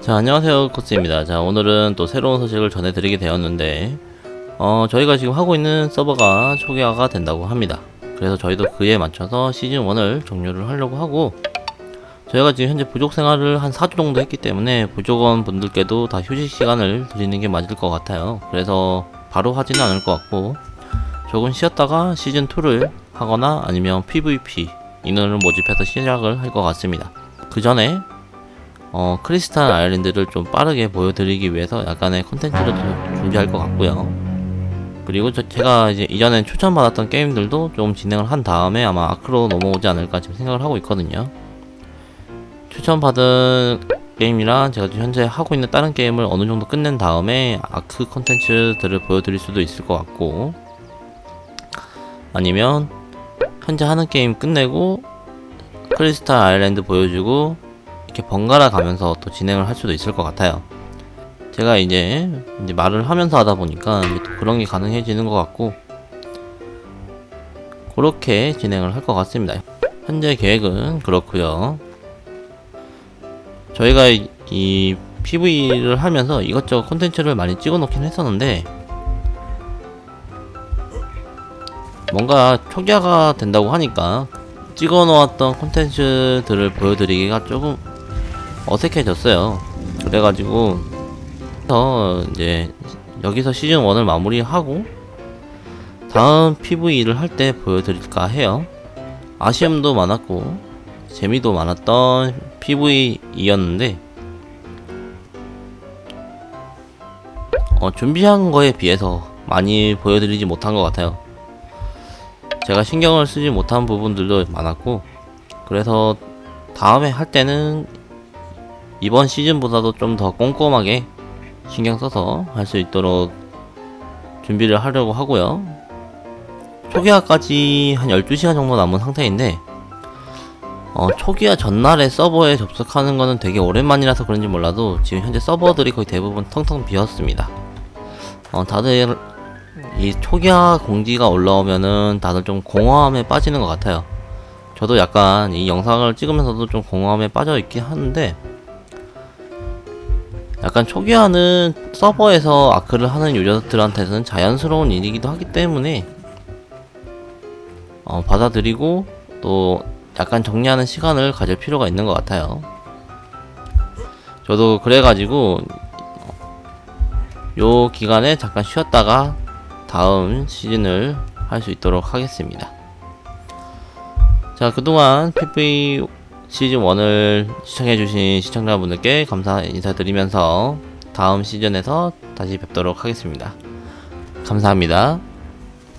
자 안녕하세요 코스입니다. 자 오늘은 또 새로운 소식을 전해드리게 되었는데 어 저희가 지금 하고 있는 서버가 초기화가 된다고 합니다. 그래서 저희도 그에 맞춰서 시즌1을 종료를 하려고 하고 저희가 지금 현재 부족 생활을 한 4주 정도 했기 때문에 부족원 분들께도 다 휴식 시간을 드리는 게 맞을 것 같아요. 그래서 바로 하지는 않을 것 같고 조금 쉬었다가 시즌2를 하거나 아니면 PVP 인원을 모집해서 시작을 할 것 같습니다. 그 전에 어, 크리스탈 아일랜드를 좀 빠르게 보여드리기 위해서 약간의 컨텐츠를 좀 준비할 것 같고요. 그리고 저, 제가 이제 이전에 추천받았던 게임들도 좀 진행을 한 다음에 아마 아크로 넘어오지 않을까 지금 생각을 하고 있거든요. 추천받은 게임이랑 제가 현재 하고 있는 다른 게임을 어느 정도 끝낸 다음에 아크 컨텐츠들을 보여드릴 수도 있을 것 같고 아니면 현재 하는 게임 끝내고 크리스탈 아일랜드 보여주고 이렇게 번갈아 가면서 또 진행을 할 수도 있을 것 같아요. 제가 이제, 이제 말을 하면서 하다 보니까 그런 게 가능해지는 것 같고 그렇게 진행을 할 것 같습니다. 현재 계획은 그렇고요. 저희가 이, 이 PV를 하면서 이것저것 콘텐츠를 많이 찍어 놓긴 했었는데 뭔가 초기화가 된다고 하니까 찍어 놓았던 콘텐츠들을 보여드리기가 조금 어색해졌어요. 그래가지고 서 이제 여기서 시즌 1을 마무리하고 다음 PV를 할 때 보여드릴까 해요. 아쉬움도 많았고 재미도 많았던 PV이었는데 어, 준비한 거에 비해서 많이 보여드리지 못한 것 같아요. 제가 신경을 쓰지 못한 부분들도 많았고 그래서 다음에 할 때는 이번 시즌보다도 좀 더 꼼꼼하게 신경 써서 할 수 있도록 준비를 하려고 하고요. 초기화까지 한 12시간 정도 남은 상태인데 어, 초기화 전날에 서버에 접속하는 거는 되게 오랜만이라서 그런지 몰라도 지금 현재 서버들이 거의 대부분 텅텅 비었습니다. 어, 다들 이 초기화 공지가 올라오면은 다들 좀 공허함에 빠지는 것 같아요. 저도 약간 이 영상을 찍으면서도 좀 공허함에 빠져 있긴 하는데 약간 초기화는 서버에서 아크를 하는 유저들한테는 자연스러운 일이기도 하기 때문에 어, 받아들이고 또 약간 정리하는 시간을 가질 필요가 있는 것 같아요. 저도 그래가지고 요 기간에 잠깐 쉬었다가 다음 시즌을 할 수 있도록 하겠습니다. 자, 그동안 PV 시즌 1을 시청해주신 시청자분들께 감사 인사드리면서 다음 시즌에서 다시 뵙도록 하겠습니다. 감사합니다.